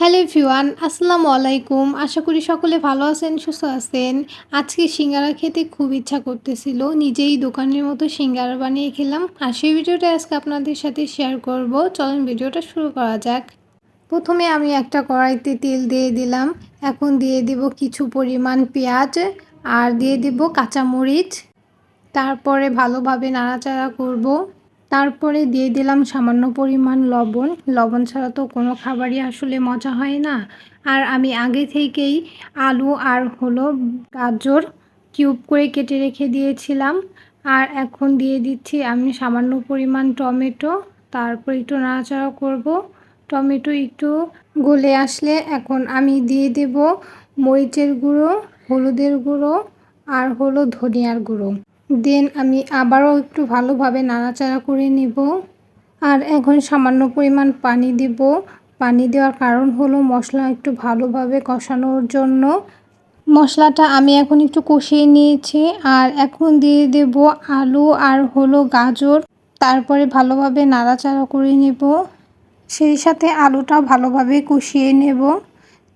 Hello ফিওয়ান আসসালামু আলাইকুম। আশা করি সকলে ভালো আছেন, সুস্থ আছেন। আজকে সিঙ্গারা খেতে খুব ইচ্ছা করতেছিল। নিজেই দোকানের মতো সিঙ্গারা বানিয়ে খেলাম। আর সেই ভিডিওটা আজকে আপনাদের সাথে শেয়ার করব। চলুন ভিডিওটা শুরু করা যাক। প্রথমে আমি একটা কড়াইতে তেল দিয়ে দিলাম। এখন দিয়ে দিব কিছু পরিমাণ পেঁয়াজ আর দিয়ে দিব কাঁচামরিচ। তারপরে ভালোভাবে নাড়াচাড়া করব। তারপরে দিয়ে দিলাম সামান্য পরিমাণ লবণ। লবণ ছাড়া তো কোনো খাবারই আসলে মজা হয় না। আর আমি আগে থেকেই আলু আর হলো গাজর কিউব করে কেটে রেখে দিয়েছিলাম। আর এখন দিয়ে দিচ্ছি আমি সামান্য পরিমাণ টমেটো। তারপর একটু নাড়াচাড়া করব। টমেটো একটু গলে আসলে এখন আমি দিয়ে দেব মরিচের গুঁড়ো, হলুদের গুঁড়ো আর হলো ধনিয়ার গুঁড়ো। দেন আমি আবারও একটু ভালোভাবে নাড়াচাড়া করে নেব। আর এখন সামান্য পরিমাণ পানি দেব। পানি দেওয়ার কারণ হলো মশলা একটু ভালোভাবে কষানোর জন্য। মশলাটা আমি এখন একটু কষিয়ে নিয়েছি। আর এখন দিয়ে দেব আলু আর হলো গাজর। তারপরে ভালোভাবে নাড়াচাড়া করে নেব। সেই সাথে আলুটা ভালোভাবে কষিয়ে নেব।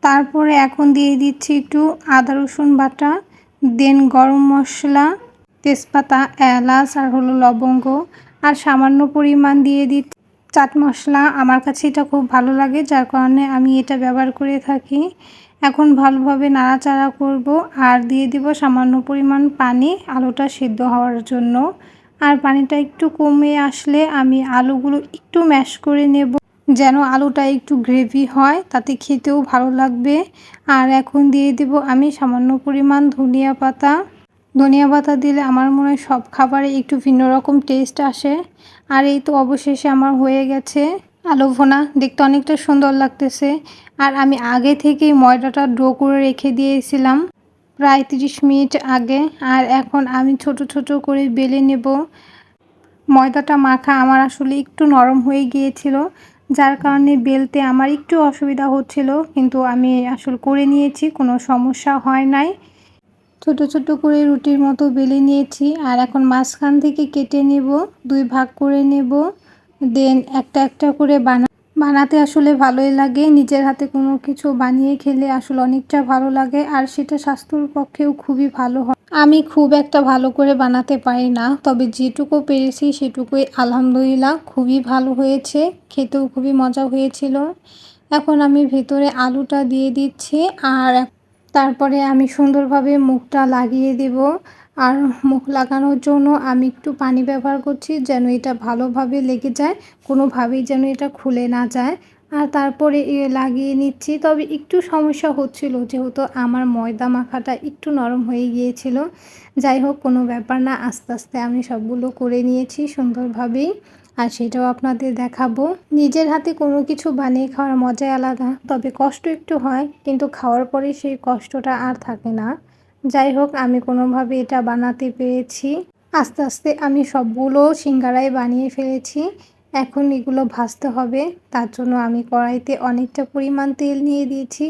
তারপরে এখন দিয়ে দিচ্ছি একটু আদা রসুন বাটা, দেন গরম মশলা। তেজপাতা, এলাচ আর হলো লবঙ্গ আর সামান্য পরিমাণ দিয়ে দিই চাট মশলা আমার কাছে এটা খুব ভালো লাগে, যার কারণে আমি এটা ব্যবহার করে থাকি। এখন ভালোভাবে নাড়াচাড়া করব আর দিয়ে দিব সামান্য পরিমাণ পানি আলুটা সিদ্ধ হওয়ার জন্য। আর পানিটা একটু কমে আসলে আমি আলুগুলো একটু ম্যাশ করে নেব, যেন আলুটা একটু গ্রেভি হয়, তাতে খেতেও ভালো লাগবে। আর এখন দিয়ে দেব আমি সামান্য পরিমাণ ধনিয়া পাতা। ধনিয়া পাতা দিলে আমার মনে হয় সব খাবারে একটু ভিন্ন রকম টেস্ট আসে। আর এই তো অবশেষে আমার হয়ে গেছে আলু ভোনা। দেখতে অনেকটা সুন্দর লাগতেছে। আর আমি আগে থেকেই ময়দাটা ডো করে রেখে দিয়েছিলাম প্রায় তিরিশ মিনিট আগে। আর এখন আমি ছোট ছোট করে বেলে নেব। ময়দাটা মাখা আমার আসলে একটু নরম হয়ে গিয়েছিল, যার কারণে বেলতে আমার একটু অসুবিধা হচ্ছিল, কিন্তু আমি আসলে করে নিয়েছি, কোনো সমস্যা হয় নাই। ছোট ছোট করে রুটির মতো বেলে নিয়েছি। আর এখন মাঝখান থেকে কেটে নেব, দুই ভাগ করে নেব। দেন একটা একটা করে বানা, বানাতে আসলে ভালোই লাগে। নিজের হাতে কোনো কিছু বানিয়ে খেলে আসলে অনেকটা ভালো লাগে আর সেটা স্বাস্থ্যর পক্ষেও খুবই ভালো হয়। আমি খুব একটা ভালো করে বানাতে পারি না, তবে যেটুকু পেরেছি সেটুকুই আলহামদুলিল্লাহ খুবই ভালো হয়েছে, খেতেও খুবই মজা হয়েছিল। এখন আমি ভেতরে আলুটা দিয়ে দিচ্ছি আর তারপরে আমি সুন্দরভাবে মুখটা লাগিয়ে দেব। আর মুখ লাগানোর জন্য আমি একটু পানি ব্যবহার করছি যেন এটা ভালোভাবে লেগে যায়, কোনোভাবেই যেন এটা খুলে না যায়। আর তারপরে লাগিয়ে নিচ্ছি। তবে একটু সমস্যা হচ্ছিল, যেহেতু আমার ময়দা মাখাটা একটু নরম হয়ে গিয়েছিল। যাই হোক, কোনো ব্যাপার না, আস্তে আস্তে আমি সবগুলো করে নিয়েছি সুন্দরভাবেই। আর সেটাও আপনাদের দেখাবো। নিজের হাতে কোনো কিছু বানিয়ে খাওয়ার মজাই আলাদা, তবে কষ্ট একটু হয়, কিন্তু খাওয়ার পরে সেই কষ্টটা আর থাকে না। যাই হোক, আমি কোনোভাবে এটা বানাতে পেরেছি। আস্তে আস্তে আমি সবগুলো সিঙ্গারাই বানিয়ে ফেলেছি। এখন এগুলো ভাজতে হবে। তার জন্য আমি কড়াইতে অনেকটা পরিমাণ তেল নিয়ে দিয়েছি।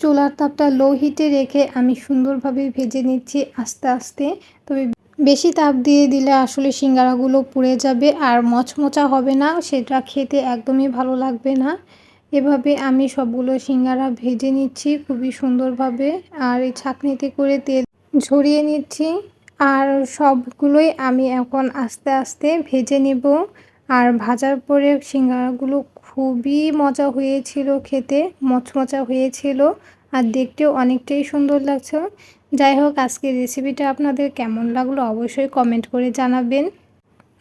চুলার তাপটা লো হিটে রেখে আমি সুন্দরভাবে ভেজে নিচ্ছি আস্তে আস্তে। তবে বেশি তাপ দিয়ে দিলে আসলে সিঙ্গারাগুলো পুড়ে যাবে আর মচমচা হবে না, সেটা খেতে একদমই ভালো লাগবে না। এভাবে আমি সবগুলো সিঙ্গারা ভেজে নিচ্ছি খুবই সুন্দরভাবে আর এই ছাঁকনিতে করে তেল ঝরিয়ে নিচ্ছি আর সবগুলোই আমি এখন আস্তে আস্তে ভেজে নেব। আর ভাজার পরে সিঙ্গারাগুলো খুবই মজা হয়েছিল খেতে, মচমচা হয়েছিল আর দেখতেও অনেকটাই সুন্দর লাগছে। যাই হোক, আজকের রেসিপিটা আপনাদের কেমন লাগল অবশ্যই কমেন্ট করে জানাবেন।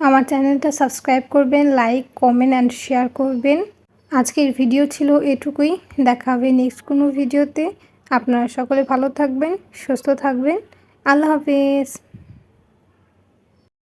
আমার চ্যানেলটা সাবস্ক্রাইব করবেন লাইক কমেন্ট অ্যান্ড শেয়ার করবেন। আজকের ভিডিও ছিল এটুকুই। দেখা হবে নেক্সট কোনো ভিডিওতে আপনারা সকলে ভালো থাকবেন, সুস্থ থাকবেন। আল্লাহ হাফেজ।